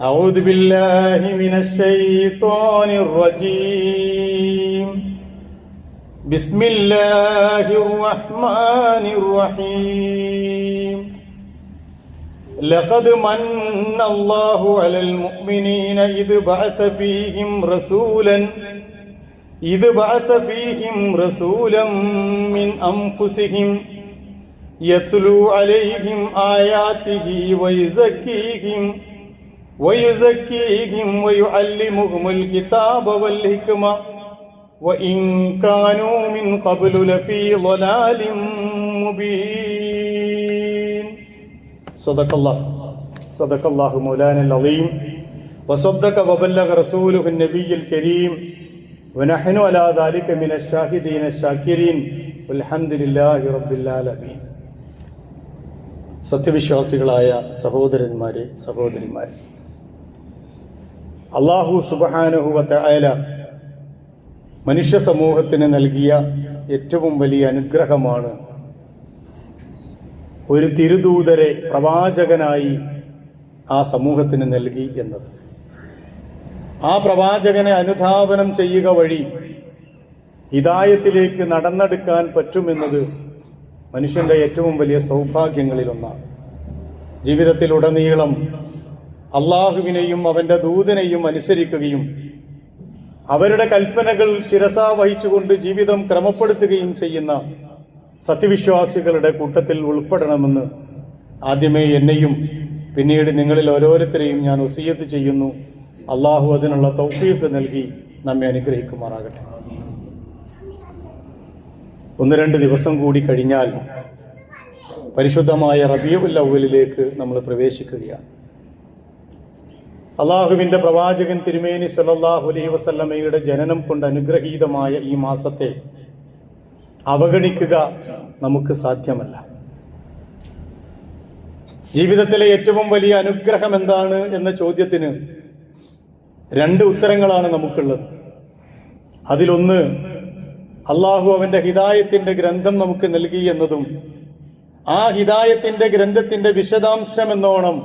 أعوذ بالله من الشيطان الرجيم بسم الله الرحمن الرحيم لقد من الله على المؤمنين إذ بعث فيهم رسولا إذ بعث فيهم رسولا من أنفسهم يتلو عليهم آياته ويزكيهم ويزكيهم ويعلمهم الكتاب والحكمة وإن كانوا من قبل لفي ضلال مبين صدق الله صدق الله مولانا العظيم وصدق وبلغ رسوله النبي الكريم ونحن على ذلك من الشاهدين الشاكرين والحمد لله رب العالمين സത്യവിശ്വാസികളായ സഹോദരന്മാരെ സഹോദരിമാരെ അള്ളാഹു സുബഹാനുഹുവത്ത അയല മനുഷ്യ സമൂഹത്തിന് നൽകിയ ഏറ്റവും വലിയ അനുഗ്രഹമാണ്. ഒരു തിരുദൂതരെ പ്രവാചകനായി ആ സമൂഹത്തിന് നൽകി എന്നത്. ആ പ്രവാചകനെ അനുധാപനം ചെയ്യുക വഴി ഹിതായത്തിലേക്ക് നടന്നെടുക്കാൻ പറ്റുമെന്നത് മനുഷ്യന്റെ ഏറ്റവും വലിയ സൗഭാഗ്യങ്ങളിലൊന്നാണ്. ജീവിതത്തിലുടനീളം അള്ളാഹുവിനെയും അവന്റെ ദൂതനെയും അനുസരിക്കുകയും അവരുടെ കൽപ്പനകൾ ശിരസ വഹിച്ചുകൊണ്ട് ജീവിതം ക്രമപ്പെടുത്തുകയും ചെയ്യുന്ന സത്യവിശ്വാസികളുടെ കൂട്ടത്തിൽ ഉൾപ്പെടണമെന്ന് ആദ്യമേ എന്നെയും പിന്നീട് നിങ്ങളിൽ ഓരോരുത്തരെയും ഞാൻ ഒസീയത്ത് ചെയ്യുന്നു. അള്ളാഹു അതിനുള്ള തൗഫീഫ് നൽകി നമ്മെ അനുഗ്രഹിക്കുമാറാകട്ടെ. ഒന്ന് രണ്ട് ദിവസം കൂടി കഴിഞ്ഞാൽ പരിശുദ്ധമായ റബിയുൽ അവലിലേക്ക് നമ്മൾ പ്രവേശിക്കുകയാണ്. അള്ളാഹുവിന്റെ പ്രവാചകൻ തിരുമേനി സല്ലല്ലാഹു അലൈഹി വസല്ലമയുടെ ജനനം കൊണ്ട് അനുഗ്രഹീതമായ ഈ മാസത്തെ അവഗണിക്കുക നമുക്ക് സാധ്യമല്ല. ജീവിതത്തിലെ ഏറ്റവും വലിയ അനുഗ്രഹം എന്താണ് എന്ന ചോദ്യത്തിന് രണ്ട് ഉത്തരങ്ങളാണ് നമുക്കുള്ളത്. അതിലൊന്ന് അള്ളാഹു അവന്റെ ഹിദായത്തിന്റെ ഗ്രന്ഥം നമുക്ക് നൽകി എന്നതും ആ ഹിദായത്തിന്റെ ഗ്രന്ഥത്തിന്റെ വിശദാംശം എന്നോണം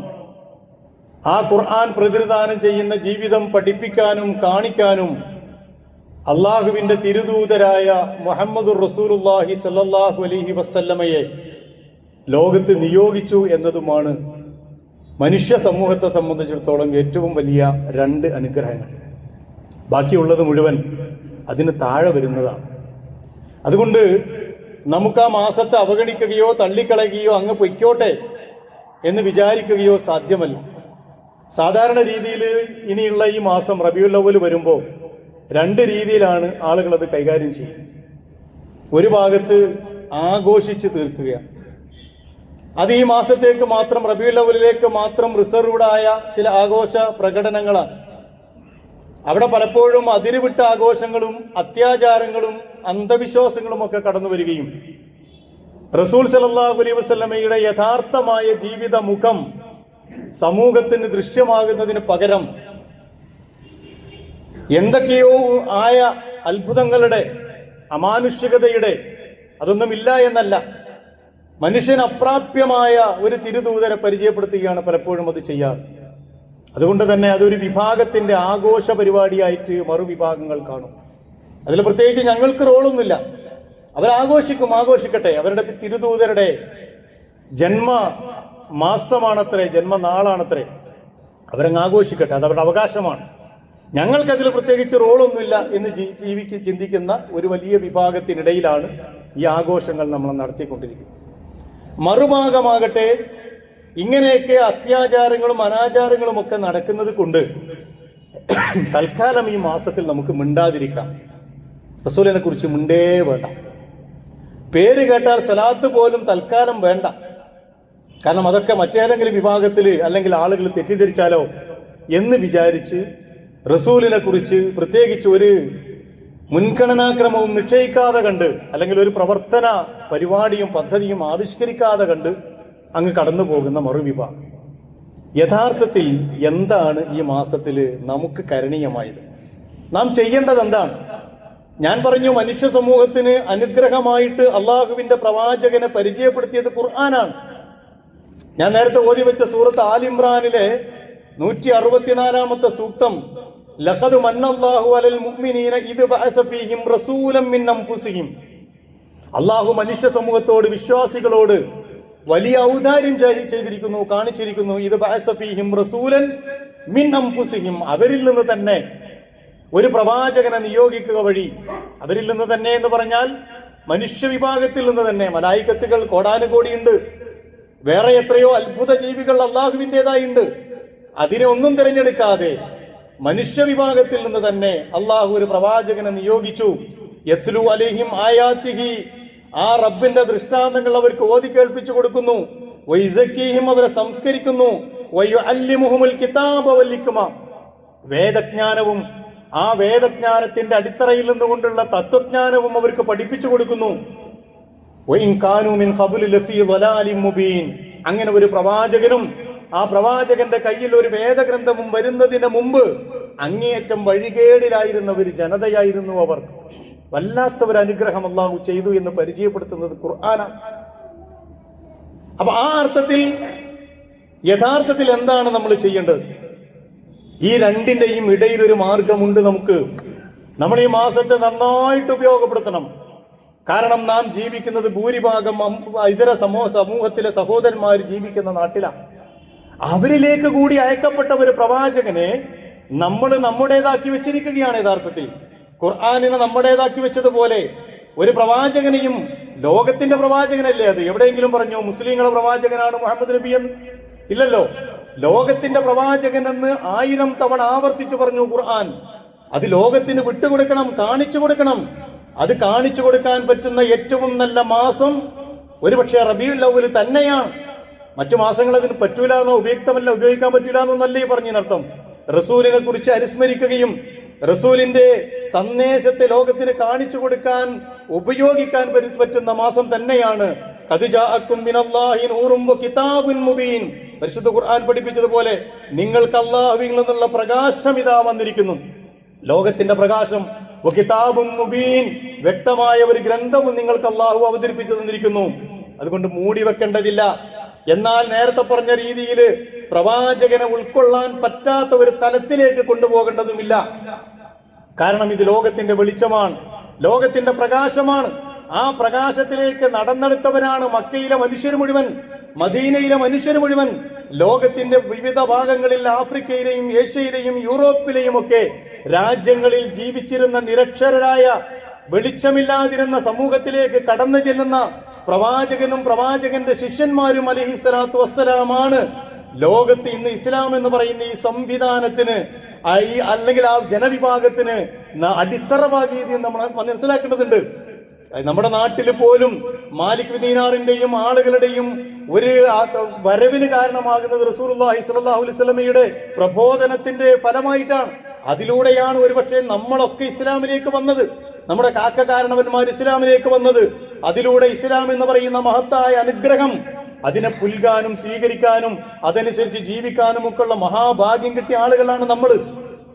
ആ ഖുർആൻ പ്രതിനിധാനം ചെയ്യുന്ന ജീവിതം പഠിപ്പിക്കാനും കാണിക്കാനും അള്ളാഹുവിന്റെ തിരുദൂതരായ മുഹമ്മദുർ റസൂലുല്ലാഹി സല്ലാഹു അലഹി വസ്ല്ലമയെ ലോകത്ത് നിയോഗിച്ചു എന്നതുമാണ് മനുഷ്യ സമൂഹത്തെ സംബന്ധിച്ചിടത്തോളം ഏറ്റവും വലിയ രണ്ട് അനുഗ്രഹങ്ങൾ. ബാക്കിയുള്ളത് മുഴുവൻ അതിന് താഴെ വരുന്നതാണ്. അതുകൊണ്ട് നമുക്ക് ആ മാസത്തെ അവഗണിക്കുകയോ തള്ളിക്കളയുകയോ അങ്ങ് പൊയ്ക്കോട്ടെ എന്ന് വിചാരിക്കുകയോ സാധ്യമല്ല. സാധാരണ രീതിയിൽ ഇനിയുള്ള ഈ മാസം റബിയുൽ അവൽ വരുമ്പോൾ രണ്ട് രീതിയിലാണ് ആളുകൾ അത് കൈകാര്യം ചെയ്യുക ഒരു ഭാഗത്ത് ആഘോഷിച്ച് തീർക്കുക അത് ഈ മാസത്തേക്ക് മാത്രം റബിയുൽ മാത്രം റിസർവ്ഡ് ആയ ചില ആഘോഷ പ്രകടനങ്ങളാണ്. അവിടെ പലപ്പോഴും അതിരുവിട്ട ആഘോഷങ്ങളും അത്യാചാരങ്ങളും അന്ധവിശ്വാസങ്ങളും ഒക്കെ കടന്നു വരികയും റസൂൽ സലല്ലാഹു അലൈഹി വസ്ലമയുടെ യഥാർത്ഥമായ ജീവിത മുഖം സമൂഹത്തിന് ദൃശ്യമാകുന്നതിന് പകരം എന്തൊക്കെയോ ആയ അത്ഭുതങ്ങളുടെ അമാനുഷികതയുടെ അതൊന്നുമില്ല എന്നല്ല. മനുഷ്യന് അപ്രാപ്യമായ ഒരു തിരുദൂതരെ പരിചയപ്പെടുത്തുകയാണ് പലപ്പോഴും അത് ചെയ്യാറ്. അതുകൊണ്ട് തന്നെ അതൊരു വിഭാഗത്തിന്റെ ആഘോഷ പരിപാടിയായിട്ട് മറുവിഭാഗങ്ങൾ കാണും. അതിൽ പ്രത്യേകിച്ച് ഞങ്ങൾക്ക് റോളൊന്നുമില്ല. അവരാഘോഷിക്കും ആഘോഷിക്കട്ടെ. അവരുടെ തിരുദൂതരുടെ ജന്മ മാസമാണത്രേ ജന്മനാളാണത്രേ. അവരങ്ങ് ആഘോഷിക്കട്ടെ അത് അവരുടെ അവകാശമാണ്. ഞങ്ങൾക്കതിൽ പ്രത്യേകിച്ച് റോളൊന്നുമില്ല എന്ന് ജീവിക്ക് ചിന്തിക്കുന്ന ഒരു വലിയ വിഭാഗത്തിനിടയിലാണ് ഈ ആഘോഷങ്ങൾ നമ്മൾ നടത്തിക്കൊണ്ടിരിക്കുന്നത്. മറുഭാഗമാകട്ടെ ഇങ്ങനെയൊക്കെ അത്യാചാരങ്ങളും അനാചാരങ്ങളും ഒക്കെ നടക്കുന്നത് കൊണ്ട് തൽക്കാലം ഈ മാസത്തിൽ നമുക്ക് മിണ്ടാതിരിക്കാം. റസൂലിനെ കുറിച്ച് മിണ്ടേ വേണ്ട. പേര് കേട്ടാൽ സലാത്ത് പോലും തൽക്കാലം വേണ്ട. കാരണം അതൊക്കെ മറ്റേതെങ്കിലും വിഭാഗത്തിൽ അല്ലെങ്കിൽ ആളുകൾ തെറ്റിദ്ധരിച്ചാലോ എന്ന് വിചാരിച്ച് റസൂലിനെ കുറിച്ച് പ്രത്യേകിച്ച് ഒരു മുൻഗണനാക്രമവും നിശ്ചയിക്കാതെ കണ്ട് അല്ലെങ്കിൽ ഒരു പ്രവർത്തന പരിപാടിയും പദ്ധതിയും ആവിഷ്കരിക്കാതെ കണ്ട് അങ്ങ് കടന്നു പോകുന്ന മറുവിഭാഗം. യഥാർത്ഥത്തിൽ എന്താണ് ഈ മാസത്തിൽ നമുക്ക് കരണീയമായത്? നാം ചെയ്യേണ്ടത് എന്താണ്? ഞാൻ പറഞ്ഞു മനുഷ്യ സമൂഹത്തിന് അനുഗ്രഹമായിട്ട് അള്ളാഹുവിന്റെ പ്രവാചകനെ പരിചയപ്പെടുത്തിയത് ഖുർആനാണ്. ഞാൻ നേരത്തെ ഓതി വെച്ച സൂറത്ത് ആൽ ഇമ്രാനിലെ നൂറ്റി അറുപത്തിനാലാമത്തെ സൂക്തം ലഖദ് മന്നല്ലാഹു അലൽ മുഅ്മിനീന ഇത് ബഅസ ഫീഹിം റസൂലൻ മിൻ അൻഫുസിഹിം. അള്ളാഹു മനുഷ്യ സമൂഹത്തോട് വിശ്വാസികളോട് വലിയ ഔദാര്യം ചെയ്- ചെയ്തിരിക്കുന്നു കാണിച്ചിരിക്കുന്നു. ഇത് ബഅസ ഫീഹിം റസൂലൻ മിൻ അൻഫുസിഹിം. അവരിൽ നിന്ന് തന്നെ ഒരു പ്രവാചകനെ നിയോഗിക്കുക വഴി അവരിൽ നിന്ന് തന്നെ എന്ന് പറഞ്ഞാൽ മനുഷ്യ വിഭാഗത്തിൽ നിന്ന് തന്നെ. മലായിക്കത്തുകൾ കോടാനുകോടിയുണ്ട്. വേറെ എത്രയോ അത്ഭുത ജീവികൾ അള്ളാഹുവിന്റെതായുണ്ട്. അതിനെ ഒന്നും തിരഞ്ഞെടുക്കാതെ മനുഷ്യ വിഭാഗത്തിൽ നിന്ന് തന്നെ അള്ളാഹു ഒരു പ്രവാചകനെ നിയോഗിച്ചു. യസ്ലു അലൈഹിം ആയാത്തിഹി. ആ റബ്ബിന്റെ ദൃഷ്ടാന്തങ്ങൾ അവർക്ക് ഓതി കേൾപ്പിച്ചു കൊടുക്കുന്നു. വൈസക്കീഹിം അവരെ സംസ്കരിക്കുന്നു. വേദജ്ഞാനവും ആ വേദജ്ഞാനത്തിന്റെ അടിത്തറയിൽ നിന്നുകൊണ്ടുള്ള തത്വജ്ഞാനവും അവർക്ക് പഠിപ്പിച്ചു കൊടുക്കുന്നു. അങ്ങനെ ഒരു പ്രവാചകനും ആ പ്രവാചകന്റെ കയ്യിൽ ഒരു വേദഗ്രന്ഥവും വരുന്നതിന് മുമ്പ് അങ്ങേയറ്റം വഴികേടിലായിരുന്ന ഒരു ജനതയായിരുന്നു അവർ. വല്ലാത്ത ഒരു അനുഗ്രഹം അള്ളാഹു ചെയ്തു എന്ന് പരിചയപ്പെടുത്തുന്നത് ഖുർആനാണ് അപ്പൊ ആ അർത്ഥത്തിൽ യഥാർത്ഥത്തിൽ എന്താണ് നമ്മൾ ചെയ്യേണ്ടത്? ഈ രണ്ടിന്റെയും ഇടയിൽ ഒരു മാർഗമുണ്ട് നമുക്ക്. നമ്മൾ ഈ മാസത്തെ നന്നായിട്ട് ഉപയോഗപ്പെടുത്തണം. കാരണം നാം ജീവിക്കുന്നത് ഭൂരിഭാഗം ഇതര സമൂഹ സമൂഹത്തിലെ സഹോദരന്മാർ ജീവിക്കുന്ന നാട്ടിലാണ് അവരിലേക്ക് കൂടി അയക്കപ്പെട്ട ഒരു പ്രവാചകനെ നമ്മൾ നമ്മുടേതാക്കി വെച്ചിരിക്കുകയാണ് യഥാർത്ഥത്തിൽ. ഖുർആാനിനെ നമ്മുടേതാക്കി വെച്ചതുപോലെ ഒരു പ്രവാചകനെയും ലോകത്തിന്റെ പ്രവാചകനല്ലേ അത്? എവിടെയെങ്കിലും പറഞ്ഞു മുസ്ലിങ്ങളെ പ്രവാചകനാണ് മുഹമ്മദ് നബി എന്ന്. ഇല്ലല്ലോ. ലോകത്തിന്റെ പ്രവാചകൻ എന്ന് ആയിരം തവണ ആവർത്തിച്ചു പറഞ്ഞു ഖുർആൻ. അത് ലോകത്തിന് വിട്ടുകൊടുക്കണം കാണിച്ചു കൊടുക്കണം. അത് കാണിച്ചു കൊടുക്കാൻ പറ്റുന്ന ഏറ്റവും നല്ല മാസം ഒരുപക്ഷെ റബിയുൽ അവൽ തന്നെയാണ്. മറ്റു മാസങ്ങൾ അതിന് പറ്റൂല എന്നോ ഉപയുക്തമല്ല ഉപയോഗിക്കാൻ പറ്റൂല എന്നൊന്നല്ലേ പറഞ്ഞതിനർത്ഥം റസൂലിനെ കുറിച്ച് അനുസ്മരിക്കുകയും റസൂലിന്റെ സന്ദേശത്തെ ലോകത്തിന് കാണിച്ചു കൊടുക്കാൻ ഉപയോഗിക്കാൻ പറ്റുന്ന മാസം തന്നെയാണ്. മുബീൻ. പരിശുദ്ധ ഖുർആൻ പഠിപ്പിച്ചതുപോലെ നിങ്ങൾക്ക് അള്ളാഹുവിൽ നിന്നുള്ള പ്രകാശം ഇതാ വന്നിരിക്കുന്നു. ലോകത്തിന്റെ പ്രകാശം കിതാബും മുബീൻ വ്യക്തമായ ഒരു ഗ്രന്ഥവും നിങ്ങൾക്ക് അള്ളാഹു അവതരിപ്പിച്ചു തന്നിരിക്കുന്നു. അതുകൊണ്ട് മൂടി വെക്കേണ്ടതില്ല. എന്നാൽ നേരത്തെ പറഞ്ഞ രീതിയിൽ പ്രവാചകനെ ഉൾക്കൊള്ളാൻ പറ്റാത്ത ഒരു തലത്തിലേക്ക് കൊണ്ടുപോകേണ്ടതുമില്ല. കാരണം ഇത് ലോകത്തിന്റെ വെളിച്ചമാണ്. ലോകത്തിന്റെ പ്രകാശമാണ്. ആ പ്രകാശത്തിലേക്ക് നടന്നെടുത്തവരാണ് മക്കയിലെ മനുഷ്യർ മുഴുവൻ മദീനയിലെ മനുഷ്യർ മുഴുവൻ. ലോകത്തിന്റെ വിവിധ ഭാഗങ്ങളിൽ ആഫ്രിക്കയിലെയും ഏഷ്യയിലെയും യൂറോപ്പിലെയും ഒക്കെ രാജ്യങ്ങളിൽ ജീവിച്ചിരുന്ന നിരക്ഷരരായ വെളിച്ചമില്ലാതിരുന്ന സമൂഹത്തിലേക്ക് കടന്നു ചെല്ലുന്ന പ്രവാചകനും പ്രവാചകന്റെ ശിഷ്യന്മാരും അലഹി സ്വലാത്തു വസ്സലാമാണ് ലോകത്ത് ഇന്ന് ഇസ്ലാം എന്ന് പറയുന്ന ഈ സംവിധാനത്തിന് ഈ അല്ലെങ്കിൽ ആ ജനവിഭാഗത്തിന് അടിത്തറ പാകിയത് നമ്മൾ മനസ്സിലാക്കേണ്ടതുണ്ട്. നമ്മുടെ നാട്ടിൽ പോലും മാലിക് ദീനാറിന്റെയും ആളുകളുടെയും ഒരു വരവിന് കാരണമാകുന്നത് റസൂലുള്ളാഹി സ്വല്ലല്ലാഹു അലൈഹി വസല്ലമയുടെ പ്രബോധനത്തിന്റെ ഫലമായിട്ടാണ്. അതിലൂടെയാണ് ഒരുപക്ഷെ നമ്മളൊക്കെ ഇസ്ലാമിലേക്ക് വന്നത്. നമ്മുടെ കാക്ക കാരണവന്മാർ ഇസ്ലാമിലേക്ക് വന്നത്. അതിലൂടെ ഇസ്ലാം എന്ന് പറയുന്ന മഹത്തായ അനുഗ്രഹം അതിനെ പുൽകാനും സ്വീകരിക്കാനും അതനുസരിച്ച് ജീവിക്കാനും ഒക്കെ ഉള്ള മഹാഭാഗ്യം കിട്ടിയ ആളുകളാണ് നമ്മൾ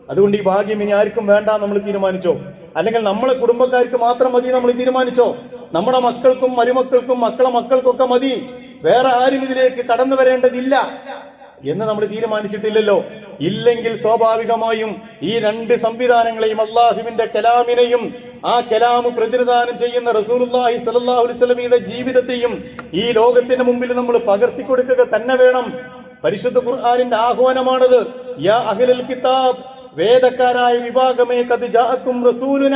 അതുകൊണ്ട് ഈ ഭാഗ്യം ഇനി ആർക്കും വേണ്ട നമ്മൾ തീരുമാനിച്ചോ? അല്ലെങ്കിൽ നമ്മളെ കുടുംബക്കാർക്ക് മാത്രം മതി നമ്മൾ തീരുമാനിച്ചോ? നമ്മുടെ മക്കൾക്കും മരുമക്കൾക്കും മക്കളെ മക്കൾക്കൊക്കെ മതി. വേറെ ആരും ഇതിലേക്ക് കടന്നു വരേണ്ടതില്ല എന്ന് നമ്മൾ തീരുമാനിച്ചിട്ടില്ലല്ലോ. ഇല്ലെങ്കിൽ സ്വാഭാവികമായും ഈ രണ്ട് സംവിധാനങ്ങളെയും അള്ളാഹുവിന്റെ കലാമിനെയും ആ കലാം പ്രതിനിധാനം ചെയ്യുന്ന അലൈഹി വസല്ലമയുടെ ജീവിതത്തെയും ഈ ലോകത്തിന് മുമ്പിൽ നമ്മൾ പകർത്തി കൊടുക്കുക തന്നെ വേണം. പരിശുദ്ധ ഖുർആാനിന്റെ ആഹ്വാനമാണത്. യാ കിതാബ് വേദക്കാരായ വിഭാഗമേ കത് ജാഅക്കും റസൂലുന.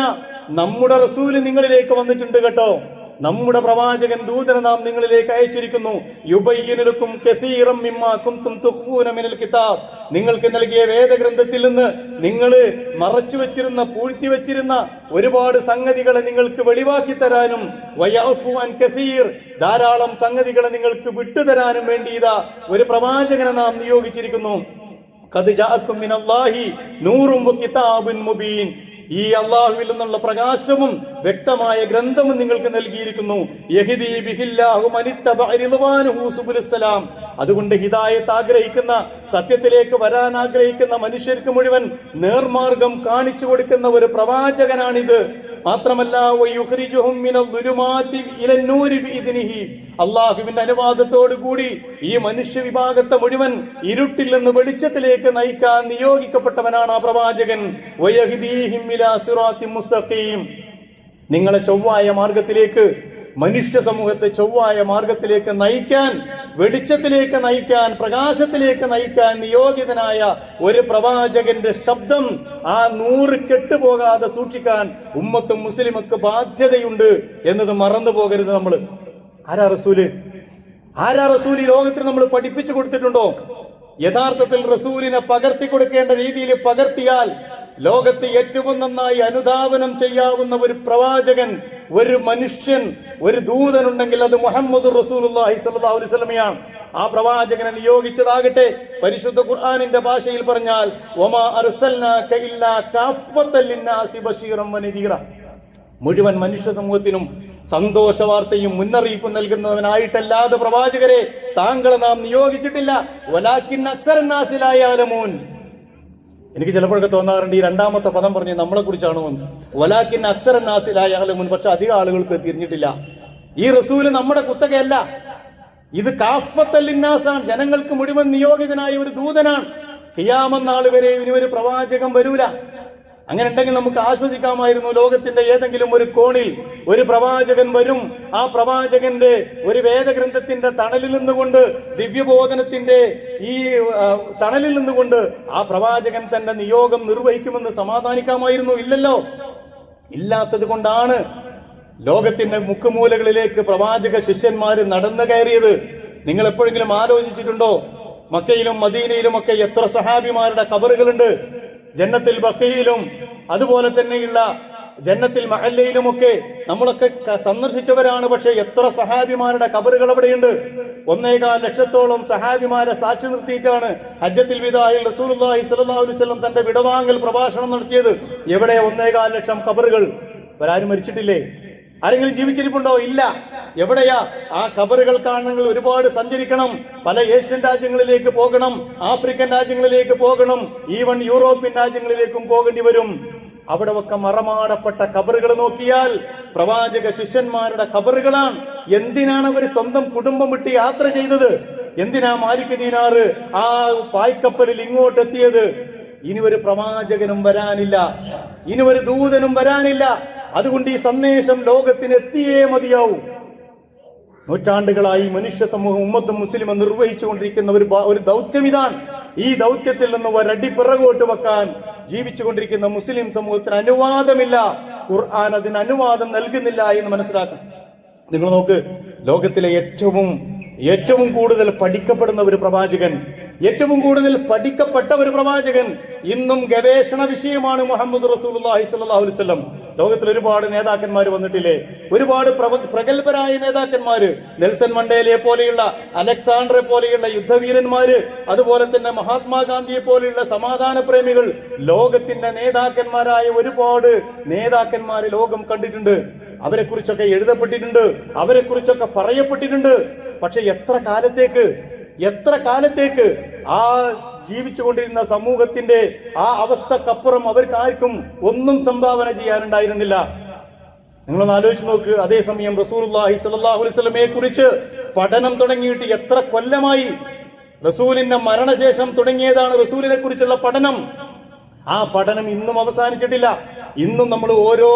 നമ്മുടെ റസൂൽ നിങ്ങളിലേക്ക് വന്നിട്ടുണ്ട് കേട്ടോ. നമ്മുടെ പ്രവാചകൻ ദൂതനെ നാം നിങ്ങളിലേക്ക് അയച്ചിരിക്കുന്നു. യുബയ്യിനുലക്കും കസീറം കിതാബ്. നിങ്ങൾക്ക് നൽകിയ വേദഗ്രന്ഥത്തിൽ നിന്ന് നിങ്ങൾ മറച്ചു വെച്ചിരുന്ന പൂഴ്ത്തി വെച്ചിരുന്ന ഒരുപാട് സംഗതികളെ നിങ്ങൾക്ക് വെളിവാക്കി തരാനും അൻ കസീർ ധാരാളം സംഗതികളെ നിങ്ങൾക്ക് വിട്ടുതരാനും വേണ്ടി ഇതാ ഒരു പ്രവാചകനെ നാം നിയോഗിച്ചിരിക്കുന്നു. കത് ജാക്കും നൂറും വകിതാബുൻ മുബീൻ. ഈ അള്ളാഹുവിൽ നിന്നുള്ള പ്രകാശവും വ്യക്തമായ ഗ്രന്ഥവും നിങ്ങൾക്ക് നൽകിയിരിക്കുന്നു. അതുകൊണ്ട് ഹിദായത്ത് ആഗ്രഹിക്കുന്ന സത്യത്തിലേക്ക് വരാൻ ആഗ്രഹിക്കുന്ന മനുഷ്യർക്ക് മുഴുവൻ നേർമാർഗം കാണിച്ചു കൊടുക്കുന്ന ഒരു പ്രവാചകനാണിത്. മാത്രമല്ല അള്ളാഹുവിന്റെ അനുവാദത്തോടു കൂടി ഈ മനുഷ്യ വിഭാഗത്തെ മുഴുവൻ ഇരുട്ടിൽ നിന്ന് വെളിച്ചത്തിലേക്ക് നയിക്കാൻ നിയോഗിക്കപ്പെട്ടവനാണ് ആ പ്രവാചകൻ. നിങ്ങളെ ചൊവ്വായ മാർഗത്തിലേക്ക് മനുഷ്യ സമൂഹത്തെ ചൊവ്വായ മാർഗത്തിലേക്ക് നയിക്കാൻ വെളിച്ചത്തിലേക്ക് നയിക്കാൻ പ്രകാശത്തിലേക്ക് നയിക്കാൻ നിയോഗിതനായ ഒരു പ്രവാചകന്റെ ശബ്ദം ആ നൂറ് കെട്ടുപോകാതെ സൂക്ഷിക്കാൻ ഉമ്മത്തും മുസ്ലിമൊക്കെ ബാധ്യതയുണ്ട് എന്നത് മറന്നു പോകരുത് നമ്മൾ ആരാ റസൂൽ? ആരാ റസൂൽ ഈ ലോകത്തിന് നമ്മൾ പഠിപ്പിച്ചു കൊടുത്തിട്ടുണ്ടോ? യഥാർത്ഥത്തിൽ റസൂലിനെ പകർത്തി കൊടുക്കേണ്ട രീതിയിൽ പകർത്തിയാൽ ലോകത്ത് ഏറ്റവും നന്നായി അനുധാവനം ചെയ്യാവുന്ന ഒരു പ്രവാചകൻ ഒരു മനുഷ്യൻ ഒരു ദൂതനുണ്ടെങ്കിൽ അത് മുഹമ്മദ് റസൂലുള്ളാഹി സ്വല്ലല്ലാഹു അലൈഹി വസല്ലമയാണ്. ആ പ്രവാചകനെ നിയോഗിച്ചതാകട്ടെ. പരിശുദ്ധ ഖുർആനിന്റെ ഭാഷയിൽ പറഞ്ഞാൽ അർസൽനാക ഇല്ലാ ബശീറൻ മുഴുവൻ മനുഷ്യ സമൂഹത്തിനും സന്തോഷ വാർത്തയും മുന്നറിയിപ്പും നൽകുന്നവനായിട്ടല്ലാതെ പ്രവാചകരെ. താങ്കളെ നാം നിയോഗിച്ചിട്ടില്ല. എനിക്ക് ചിലപ്പോഴൊക്കെ തോന്നാറുണ്ട് ഈ രണ്ടാമത്തെ പദം പറഞ്ഞ് നമ്മളെ കുറിച്ചാണോ എന്ന്. വലാക്കിൻ മുൻ പക്ഷെ അധികം ആളുകൾക്ക് തിരിഞ്ഞിട്ടില്ല. ഈ റസൂൽ നമ്മുടെ കുത്തകയല്ല. ഇത് കാഫത്തല്ലിന്നാസാണ് ജനങ്ങൾക്ക് മുഴുവൻ നിയോഗിതനായ ഒരു ദൂതനാണ്. കിയാമന്നാൾ വരെ ഇനി ഒരു പ്രവാചകം വരൂല. അങ്ങനെ ഉണ്ടെങ്കിൽ നമുക്ക് ആശ്വസിക്കാമായിരുന്നു ലോകത്തിന്റെ ഏതെങ്കിലും ഒരു കോണിൽ ഒരു പ്രവാചകൻ വരും. ആ പ്രവാചകന്റെ ഒരു വേദഗ്രന്ഥത്തിന്റെ തണലിൽ നിന്നുകൊണ്ട് ദിവ്യബോധനത്തിന്റെ ഈ തണലിൽ നിന്നുകൊണ്ട് ആ പ്രവാചകൻ തന്റെ നിയോഗം നിർവഹിക്കുമെന്ന് സമാധാനിക്കാമായിരുന്നു. ഇല്ലല്ലോ. ഇല്ലാത്തത് കൊണ്ടാണ് ലോകത്തിന്റെ മുക്കുമൂലകളിലേക്ക് പ്രവാചക ശിഷ്യന്മാർ നടന്നു കയറിയത്. നിങ്ങൾ എപ്പോഴെങ്കിലും ആലോചിച്ചിട്ടുണ്ടോ? മക്കയിലും മദീനയിലും ഒക്കെ എത്ര സഹാബിമാരുടെ കബറുകളുണ്ട്. ജന്നത്തിൽ ബക്കയിലും അതുപോലെ തന്നെയുള്ള ജന്നത്തിൽ മഹല്ലയിലുമൊക്കെ നമ്മളൊക്കെ സന്ദർശിച്ചവരാണ്. പക്ഷെ എത്ര സഹാബിമാരുടെ കബറുകൾ അവിടെയുണ്ട്? ഒന്നേകാൽ ലക്ഷത്തോളം സഹാബിമാരെ സാക്ഷി നിർത്തിയിട്ടാണ് ഹജ്ജത്തിൽ സ്വല്ലല്ലാഹു അലൈഹി വസല്ലം തന്റെ വിടവാങ്ങൽ പ്രഭാഷണം നടത്തിയത്. എവിടെ ഒന്നേകാൽ ലക്ഷം കബറുകൾ? ഇവരാരും മരിച്ചിട്ടില്ലേ? ആരെങ്കിലും ജീവിച്ചിരിപ്പുണ്ടോ? ഇല്ല. എവിടെയാ? ആ കബറുകൾ കാണണമെങ്കിൽ ഒരുപാട് സഞ്ചരിക്കണം. പല ഏഷ്യൻ രാജ്യങ്ങളിലേക്ക് പോകണം. ആഫ്രിക്കൻ രാജ്യങ്ങളിലേക്ക് പോകണം. ഈവൻ യൂറോപ്യൻ രാജ്യങ്ങളിലേക്കും പോകേണ്ടി വരും. അവിടെ ഒക്കെ മറമാടപ്പെട്ട കബറുകൾ നോക്കിയാൽ പ്രവാചക ശിഷ്യന്മാരുടെ കബറുകളാണ് എന്തിനാണ് അവർ സ്വന്തം കുടുംബം വിട്ട് യാത്ര ചെയ്തത്? എന്തിനാ മാലിക് ദീനാറ് ആ പായ്ക്കപ്പലിൽ ഇങ്ങോട്ട് എത്തിയത്? ഇനി ഒരു പ്രവാചകനും വരാനില്ല. ഇനി ഒരു ദൂതനും വരാനില്ല. അതുകൊണ്ട് ഈ സന്ദേശം ലോകത്തിന് എത്തിയേ മതിയാവും. നൂറ്റാണ്ടുകളായി മനുഷ്യ സമൂഹം ഉമ്മത്തും മുസ്ലിം നിർവഹിച്ചുകൊണ്ടിരിക്കുന്ന ഒരു ഒരു ദൗത്യം ഇതാണ്. ഈ ദൗത്യത്തിൽ നിന്ന് ഒരടി പിറകോട്ട് വെക്കാൻ ജീവിച്ചുകൊണ്ടിരിക്കുന്ന മുസ്ലിം സമൂഹത്തിന് അനുവാദമില്ല. ഖുർആൻ അതിന് അനുവാദം നൽകുന്നില്ല എന്ന് മനസ്സിലാക്കണം. നിങ്ങൾ നോക്ക് ലോകത്തിലെ ഏറ്റവും ഏറ്റവും കൂടുതൽ പഠിക്കപ്പെടുന്ന ഒരു പ്രവാചകൻ ഏറ്റവും കൂടുതൽ പഠിക്കപ്പെട്ട ഒരു പ്രവാചകൻ ഇന്നും ഗവേഷണ വിഷയമാണ് മുഹമ്മദ് റസൂൽ അലൈഹി വസല്ലം. ലോകത്തിൽ ഒരുപാട് നേതാക്കന്മാർ വന്നിട്ടില്ലേ? ഒരുപാട് പ്രഗത്ഭരായ നേതാക്കന്മാര്. നെൽസൺ മണ്ടേലയെ പോലെയുള്ള അലക്സാണ്ടറെ പോലെയുള്ള യുദ്ധവീരന്മാര് അതുപോലെ തന്നെ മഹാത്മാഗാന്ധിയെ പോലെയുള്ള സമാധാന പ്രേമികൾ ലോകത്തിന്റെ നേതാക്കന്മാരായ ഒരുപാട് നേതാക്കന്മാരെ ലോകം കണ്ടിട്ടുണ്ട്. അവരെ കുറിച്ചൊക്കെ എഴുതപ്പെട്ടിട്ടുണ്ട് അവരെ കുറിച്ചൊക്കെ പറയപ്പെട്ടിട്ടുണ്ട്. പക്ഷെ എത്ര കാലത്തേക്ക് എത്ര കാലത്തേക്ക് ആ ജീവിച്ചുകൊണ്ടിരുന്ന സമൂഹത്തിന്റെ ആ അവസ്ഥക്കപ്പുറം അവർക്ക് ആർക്കും ഒന്നും സംഭാവന ചെയ്യാനുണ്ടായിരുന്നില്ല. നിങ്ങളൊന്ന് ആലോചിച്ച് നോക്ക്. അതേസമയം അലൈഹി വസല്ലമയെ കുറിച്ച് പഠനം തുടങ്ങിയിട്ട് എത്ര കൊല്ലമായി റസൂലിന്റെ മരണശേഷം തുടങ്ങിയതാണ് റസൂലിനെ കുറിച്ചുള്ള പഠനം. ആ പഠനം ഇന്നും അവസാനിച്ചിട്ടില്ല. ഇന്നും നമ്മൾ ഓരോ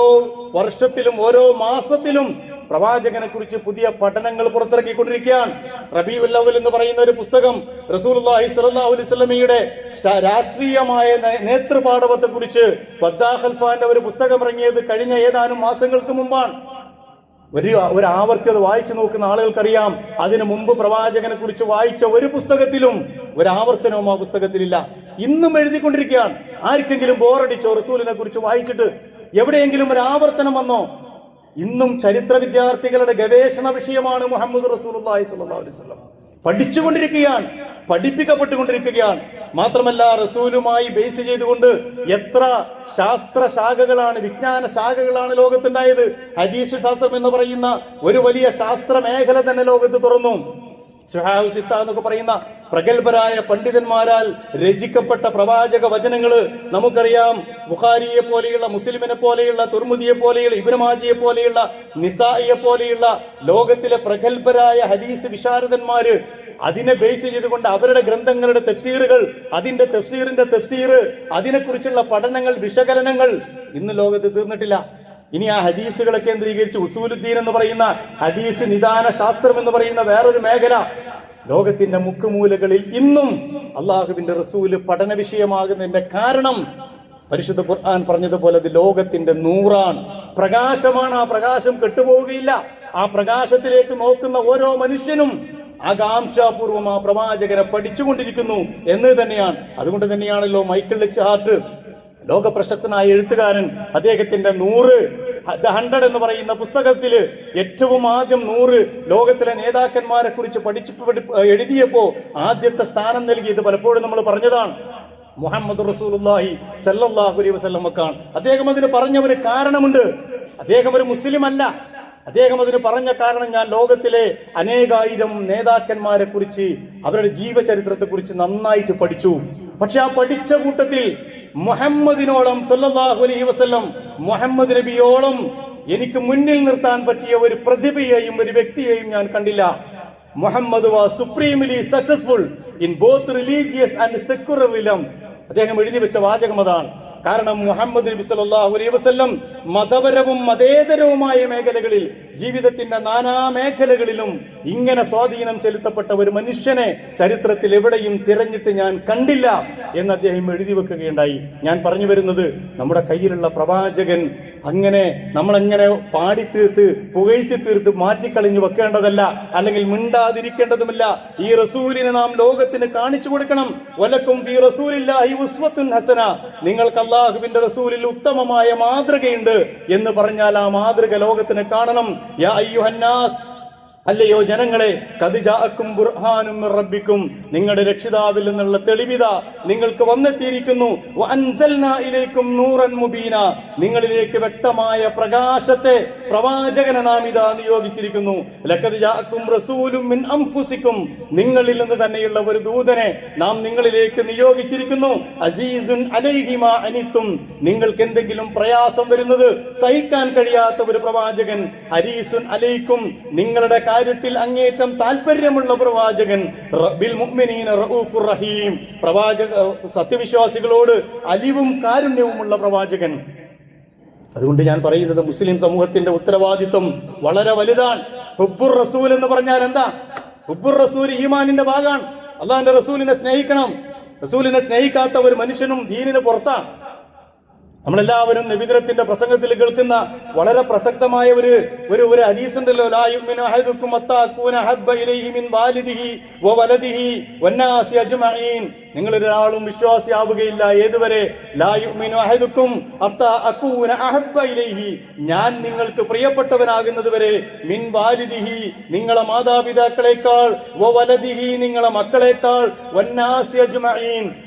വർഷത്തിലും ഓരോ മാസത്തിലും പ്രവാചകനെ കുറിച്ച് പുതിയ പഠനങ്ങൾ പുറത്തിറക്കിക്കൊണ്ടിരിക്കുകയാണ്. റബീഉൽ അവൽ എന്ന് പറയുന്ന ഒരു പുസ്തകം സ്വല്ലല്ലാഹു അലൈഹി വസല്ലമയുടെ രാഷ്ട്രീയമായ നേതൃപാടവത്തെ കുറിച്ച് ബദ്ദാഹൽഫാന്റെ ഒരു പുസ്തകം ഇറങ്ങിയത് കഴിഞ്ഞ ഏതാനും മാസങ്ങൾക്ക് മുമ്പാണ്. ഒരു ഒരു ആവർത്തി അത് വായിച്ചു നോക്കുന്ന ആളുകൾക്കറിയാം. അതിനു മുമ്പ് പ്രവാചകനെ കുറിച്ച് വായിച്ച ഒരു പുസ്തകത്തിലും ഒരു ആവർത്തനവും ആ പുസ്തകത്തിലില്ല. ഇന്നും എഴുതിക്കൊണ്ടിരിക്കുകയാണ്. ആർക്കെങ്കിലും ബോറടിച്ചോ റസൂലിനെ കുറിച്ച് വായിച്ചിട്ട് എവിടെയെങ്കിലും ഒരു ആവർത്തനം വന്നോ? ഇന്നും ചരിത്ര വിദ്യാർത്ഥികളുടെ ഗവേഷണ വിഷയമാണ് മുഹമ്മദ് അലൈഹി വസല്ലം. പഠിച്ചുകൊണ്ടിരിക്കുകയാണ് പഠിപ്പിക്കപ്പെട്ടുകൊണ്ടിരിക്കുകയാണ്. മാത്രമല്ല റസൂലുമായി ബേസ് ചെയ്തുകൊണ്ട് എത്ര ശാസ്ത്ര ശാഖകളാണ് വിജ്ഞാന ശാഖകളാണ് ലോകത്തുണ്ടായത്. ഹദീഷ് ശാസ്ത്രം എന്ന് പറയുന്ന ഒരു വലിയ ശാസ്ത്ര മേഖല തന്നെ ലോകത്ത് തുറന്നു. എന്നൊക്കെ പറയുന്ന പ്രഗത്ഭരായ പണ്ഡിതന്മാരാൽ രചിക്കപ്പെട്ട പ്രവാചക വചനങ്ങൾ നമുക്കറിയാം. ബുഖാരിയെ പോലെയുള്ള മുസ്ലിമിനെ പോലെയുള്ള തുർമുദിയെ പോലെയുള്ള ഇബ്നമാജിയെ പോലെയുള്ള നിസായിയെ പോലെയുള്ള ലോകത്തിലെ പ്രഗത്ഭരായ ഹദീസ് വിശാരദന്മാര് അതിനെ ബേസ് ചെയ്തുകൊണ്ട് അവരുടെ ഗ്രന്ഥങ്ങളുടെ തെഫ്സീറുകൾ അതിന്റെ തെഫ്സീറിന്റെ തെഫ്സീർ അതിനെക്കുറിച്ചുള്ള പഠനങ്ങൾ വിശകലനങ്ങൾ ഇന്ന് ലോകത്ത് തീർന്നിട്ടില്ല. ഇനി ആ ഹദീസുകളെ കേന്ദ്രീകരിച്ച് ഉസൂലുദ്ദീൻ എന്ന് പറയുന്ന ഹദീസ് നിദാന ശാസ്ത്രം എന്ന് പറയുന്ന വേറൊരു മേഖല ലോകത്തിന്റെ മുക്കുമൂലകളിൽ ഇന്നും അള്ളാഹുവിന്റെ റസൂൽ പഠന വിഷയമാകുന്നതിന്റെ കാരണം പരിശുദ്ധ ഖുർആൻ പറഞ്ഞതുപോലെ അത് ലോകത്തിന്റെ നൂറാണ്. പ്രകാശമാണ് ആ പ്രകാശം കെട്ടുപോവുകയില്ല. ആ പ്രകാശത്തിലേക്ക് നോക്കുന്ന ഓരോ മനുഷ്യനും ആകാംക്ഷാപൂർവം ആ പ്രവാചകനെ പഠിച്ചുകൊണ്ടിരിക്കുന്നു എന്ന് തന്നെയാണ്. അതുകൊണ്ട് തന്നെയാണല്ലോ മൈക്കിൾ ലെച്ച് ഹാർട്ട് ലോക പ്രശസ്തനായ എഴുത്തുകാരൻ അദ്ദേഹത്തിന്റെ നൂറ് ദ ഹൺഡ്രഡ് എന്ന് പറയുന്ന പുസ്തകത്തിൽ ഏറ്റവും ആദ്യം നൂറ് ലോകത്തിലെ നേതാക്കന്മാരെ കുറിച്ച് പഠിച്ച് എഴുതിയപ്പോൾ എഴുതിയപ്പോ ആദ്യത്തെ സ്ഥാനം നൽകിയത് പലപ്പോഴും നമ്മൾ പറഞ്ഞതാണ്. മുഹമ്മദ് റസൂലുള്ളാഹി സല്ലാഹുലി അലൈഹി വസല്ലമക്കാണ് അദ്ദേഹം അതിന് പറഞ്ഞ ഒരു കാരണമുണ്ട്. അദ്ദേഹം ഒരു മുസ്ലിം അല്ല. അദ്ദേഹം അതിന് പറഞ്ഞ കാരണം ഞാൻ ലോകത്തിലെ അനേകായിരം നേതാക്കന്മാരെ കുറിച്ച് അവരുടെ ജീവചരിത്രത്തെ കുറിച്ച് നന്നായിട്ട് പഠിച്ചു. പക്ഷെ ആ പഠിച്ച കൂട്ടത്തിൽ മുഹമ്മദിനോളം സല്ലാഹുലി അലൈഹി വസല്ലം മുഹമ്മദ് നബിയോളം എനിക്ക് മുന്നിൽ നിർത്താൻ പറ്റിയ ഒരു പ്രതിഭയെയും ഒരു വ്യക്തിയെയും ഞാൻ കണ്ടില്ല. Muhammad was supremely successful in both religious and secular realms അദ്ദേഹം എഴുതി വെച്ച വാചകം അതാണ്. കാരണം മുഹമ്മദ് നബി സല്ലല്ലാഹു അലൈഹി വസല്ലം മതപരവും മതേതരവുമായ മേഖലകളിൽ ജീവിതത്തിന്റെ നാനാ മേഖലകളിലും ഇങ്ങനെ സ്വാധീനം ചെലുത്തപ്പെട്ട ഒരു മനുഷ്യനെ ചരിത്രത്തിൽ എവിടെയും തിരഞ്ഞിട്ട് ഞാൻ കണ്ടില്ല എന്ന് അദ്ദേഹം എഴുതി വെക്കുകയുണ്ടായി. ഞാൻ പറഞ്ഞു വരുന്നത് നമ്മുടെ കയ്യിലുള്ള പ്രവാചകൻ അങ്ങനെ നമ്മളെങ്ങനെ പാടിത്തീർത്ത് പുകഴ്ത്തി തീർത്ത് മാറ്റിക്കളഞ്ഞു വെക്കേണ്ടതല്ല അല്ലെങ്കിൽ മിണ്ടാതിരിക്കേണ്ടതുമില്ല. ഈ റസൂലിനെ നാം ലോകത്തിന് കാണിച്ചു കൊടുക്കണം. വലക്കും റസൂലില്ലാഹി ഉസ്വത്തുൻ ഹസന. നിങ്ങൾക്ക് അള്ളാഹുവിന്റെ റസൂലിൽ ഉത്തമമായ മാതൃകയുണ്ട്. എന്ന് പറഞ്ഞാൽ ആ മാതൃക ലോകത്തിന് കാണണം. യാ അയ്യുഹന്നാസ്. അല്ലയോ ജനങ്ങളെ കതിജാക്കും ബുർഹാനും റബ്ബിക്കും. നിങ്ങളുടെ രക്ഷിതാവിൽ നിന്നുള്ള തെളിവിത നിങ്ങൾക്ക് വന്നെത്തിയിരിക്കുന്നു. നൂറൻ മുബീന. നിങ്ങളിലേക്ക് വ്യക്തമായ പ്രകാശത്തെ പ്രവാചകനെ നാം ഇതാ നിയോഗിച്ചിരിക്കുന്നു റസൂലും മിൻ അൻഫുസിക്കും നിങ്ങളിൽ നിന്ന് തന്നെയുള്ള ഒരു ദൂതനെ നാം നിങ്ങളിലേക്ക് നിയോഗിച്ചിരിക്കുന്നു. അസീസുൻ അലൈഹിമ അനിത്തും. നിങ്ങൾക്ക് എന്തെങ്കിലും പ്രയാസം വരുന്നത് സഹിക്കാൻ കഴിയാത്ത ഒരു പ്രവാചകൻ. ഹരീസുൻ അലൈക്കും. നിങ്ങളുടെ കാര്യത്തിൽ അങ്ങേറ്റം താല്പര്യമുള്ള പ്രവാചകൻ. മുഅ്മിനീന റഊഫുർ റഹീം. പ്രവാചക സത്യവിശ്വാസികളോട് അലിവും കാരുണ്യവുമുള്ള പ്രവാചകൻ. അതുകൊണ്ട് ഞാൻ പറയുന്നത് മുസ്ലിം സമൂഹത്തിന്റെ ഉത്തരവാദിത്വം വളരെ വലുതാണ്. ഹുബുർ റസൂൽ എന്ന് പറഞ്ഞാൽ എന്താ? ഹുബുർ റസൂൽ ഈമാനിന്റെ ഭാഗമാണ്. അള്ളാഹിന്റെ റസൂലിനെ സ്നേഹിക്കണം. റസൂലിനെ സ്നേഹിക്കാത്ത ഒരു മനുഷ്യനും ദീനിന് പുറത്താണ്. നമ്മളെല്ലാവരും നബിദിനത്തിന്റെ പ്രസംഗത്തിൽ കേൾക്കുന്ന വളരെ പ്രസക്തമായ ഒരു ഒരു ഒരു ഹദീസ് ഉണ്ടല്ലോ. ലാ ഒരാളും വിശ്വാസിയാവുകയില്ല. ഏതുവരെ? ഞാൻ നിങ്ങൾക്ക് പ്രിയപ്പെട്ടവനാകുന്നത് വരെ മിൻ വാലിദിഹി നിങ്ങളെ മാതാപിതാക്കളെക്കാൾ വലദിഹി നിങ്ങളെ മക്കളെക്കാൾ